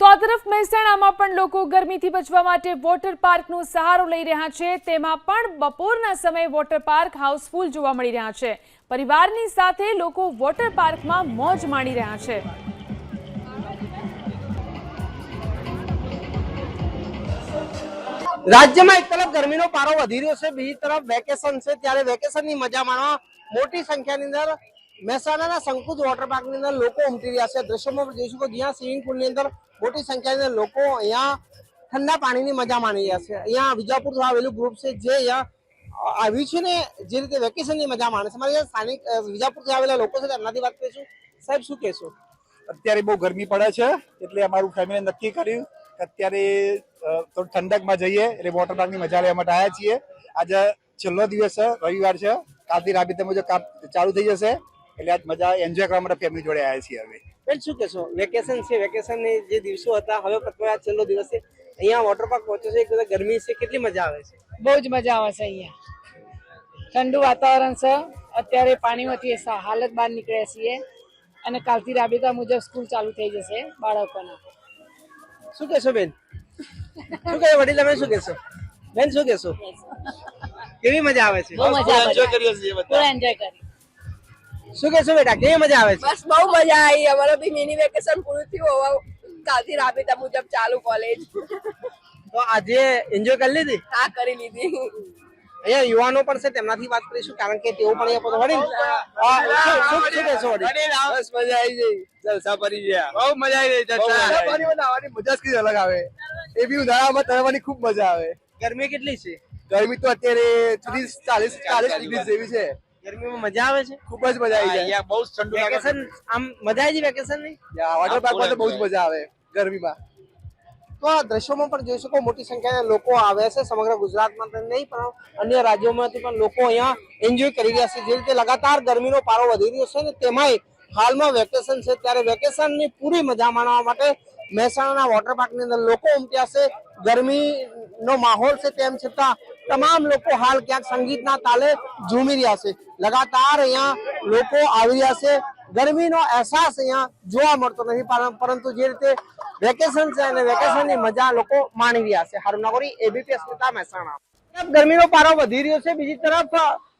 તો આ તરફ મહેસાણામાં પણ લોકો ગરમીથી બચવા માટે વોટર પાર્કનો સહારો લઈ રહ્યા છે. તેમાં પણ બપોરના સમયે વોટર પાર્ક હાઉસફુલ જોવા મળી રહ્યા છે. પરિવારની સાથે લોકો વોટર પાર્કમાં મોજ માણી રહ્યા છે. રાજ્યમાં એક તરફ ગરમીનો પારો વધી રહ્યો છે, બીજી તરફ વેકેશન છે. ત્યારે વેકેશનની મજા માણવા મોટી સંખ્યાની અંદર મહેસાણાના સંકુચ વોટર પાર્કની અંદર લોકો ઉમટી રહ્યા છે. દ્રશ્યોમાં જોઈ શકો જ્યાં સ્વિમિંગ પુલની અંદર મોટી સંખ્યાની લોકો અહીંયા ઠંડા પાણીની મજા માણી રહ્યા છે. અહીંયા વિજાપુર આવેલું ગ્રુપ છે જે અહીંયા આવ્યું છે ને જે રીતે વેકેશનની મજા માણે છે. મારે સ્થાનિક વિજાપુરથી આવેલા લોકો છે એમનાથી વાત કરીશું. સાહેબ, શું કહેશો? અત્યારે બહુ ગરમી પડે છે, એટલે અમારું ફેમિલી નક્કી કર્યું કે અત્યારે થોડું ઠંડકમાં જઈએ, એટલે વોટર પાર્કની મજા લેવા માટે આવ્યા છીએ. આજે છેલ્લો દિવસ છે, રવિવાર છે. કાલથી રાબેતા મુજબ કામ ચાલુ થઈ જશે. એટલે આજ મજા એન્જોય કરવા માટે ફેમિલી જોડે આવ્યા છીએ હવે બેન શું કહેશો? વેકેશન છે વેકેશનની જે દિવસો હતા હવે પ્રથમ આ છેલ્લો દિવસ છે. અહીંયા વોટર પાર્ક પહોંચ્યો છે એક બધા ગરમી છે કેટલી મજા આવે છે? બહુ જ મજા આવે છે અહીંયા. ઠંડુ વાતાવરણ છે અત્યારે પાણીમાંથી હાલત બહાર નીકળ્યા છીએ. અને કાલથી રાબેતા મુજબ સ્કૂલ ચાલુ થઈ જશે બાળકોના. શું કહેશો બેન? શું કહે વડીલ તમે શું કહેશો? બેન શું કહેશો? કેવી મજા આવે છે? બહુ મજા આવે ફૂલ એન્જોય કરી શું કહેશો બેટા કેવી મજા આવે છે? બસ બહુ મજા આવી. અમારો બી મિની વેકેશન પૂરું થયું. હોવા કાલથી રાબેતા મુજબ ચાલુ કોલેજ તો આજે એન્જોય કરી લીધી? હા કરી લીધી. અહીંયા યુવાનો પણ છે તેમનાથી વાત કરીશું કારણ કે તેઓ પણ અહીંયા પોતા વડીલ શું- શું શું બસ મજા આવી ગઈ. જલસા પડી ગયા. બહુ મજા આવી ગઈ નાવાની મજા જ કઈ અલગ આવે. એ બી ઉનાળામાં તરવાની ખૂબ મજા આવે. ગરમી કેટલી છે? ગરમી તો અત્યારે ત્રીસ ચાલીસ ચાલીસ. ડિગ્રી જેવી છે. ગરમીમાં મજા આવે છે? ખૂબ જ મજા આવી જાય. બહુ ઠંડુ વેકેશન આમ મજા આવી વેકેશનની? વોટર પાર્કમાં તો બહુ જ મજા આવે ગરમીમાં. તો આ દ્રશ્યોમાં પણ જોઈ શકો મોટી સંખ્યામાં લોકો આવે છે સમગ્ર ગુજરાતમાં તો નહીં પણ અન્ય રાજ્યોમાંથી પણ લોકો અહીંયા એન્જોય કરી રહ્યા છે. જે રીતે લગાતાર ગરમીનો પારો વધી રહ્યો છે ને તેમાંય હાલમાં વેકેશન છે ત્યારે વેકેશનની પૂરી મજા માણવા માટે મહેસાણાના વોટર પાર્કની અંદર લોકો ઉમટ્યા છે. ગરમીનો માહોલ છે તેમ છતાં તમામ લોકો હાલ ક્યાંક સંગીતના તાલે ઝૂમી રહ્યા છે. લગાતાર અહીંયા લોકો આવી રહ્યા છે. ગરમીનો અહેસાસ અહીંયા જોવા મળતો નથી પરંતુ જે રીતે વેકેશન છે અને વેકેશનની મજા લોકો માણી રહ્યા છે. હારું, નાગોરી એબીપી અસ્મિતા મહેસાણા. ગરમીનો પારો વધી રહ્યો છે. બીજી તરફ,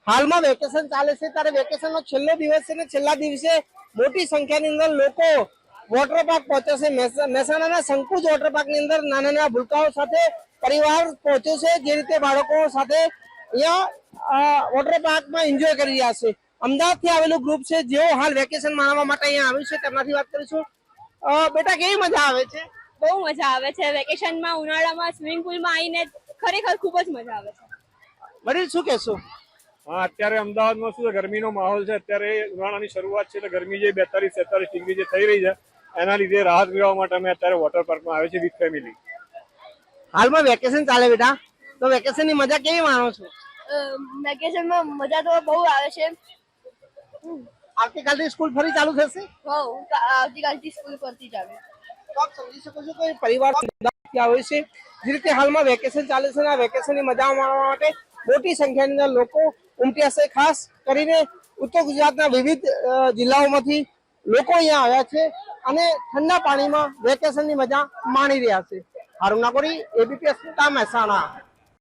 હાલમાં વેકેશન ચાલે છે, ત્યારે વેકેશનનો છેલ્લો દિવસ છે ને છેલ્લા દિવસે મોટી સંખ્યાની અંદર લોકો વોટર પાર્ક પહોંચે છે. મહેસાણાના સંકુચ વોટર પાર્કની અંદર નાના નાના ભૂલકાઓ સાથે પરિવાર પહોંચ્યો છે. જે રીતે બાળકો સાથે અહીંયા વોટર પાર્કમાં એન્જોય કરી રહ્યા છે. અમદાવાદથી આવેલું ગ્રુપ છે. જેઓ હાલ વેકેશન માણવા માટે અહીંયા આવ્યું છે. તેમનાથી વાત કરીશું. બેટા કેવી મજા આવે છે? બહુ મજા આવે છે. વેકેશનમાં ઉનાળામાં સ્વિમિંગ પુલમાં આવીને ખરેખર ખૂબ જ મજા આવે છે. વડીલ શું કહેશો? હા અત્યારે અમદાવાદમાં શું છે? ગરમીનો માહોલ છે. અત્યારે ઉનાળાની શરૂઆત છે એટલે ગરમી જે બેતાલીસ તેતાલીસ ડિગ્રી જે થઈ રહી છે. એના લીધે રાહત મેળવવા માટે અમે અત્યારે વોટર પાર્કમાં આવે છે વિથ ફેમિલી હાલમાં વેકેશન ચાલે બેટા? તો વેકેશનની મજા કેવી માણો છો? વેકેશનમાં મજા તો બહુ આવે છે. આવતીકાલથી સ્કૂલ ફરી ચાલુ થશે? આવતીકાલથી સ્કૂલ ફરતી ચાલુ. આપ સમજી શકો છો કે પરિવાર અમદાવાદથી આવે છે. જે રીતે હાલમાં વેકેશન ચાલે છે આ વેકેશનની મજા માણવા માટે મોટી સંખ્યાની લોકો ઉમટ્યા છે. ખાસ કરીને ઉત્તર ગુજરાતના વિવિધ જિલ્લાઓમાંથી લોકો અહીંયા આવ્યા છે અને ઠંડા પાણીમાં વેકેશનની મજા માણી રહ્યા છે. હારું નાકોરી એબીપીએસ મહેસાણા.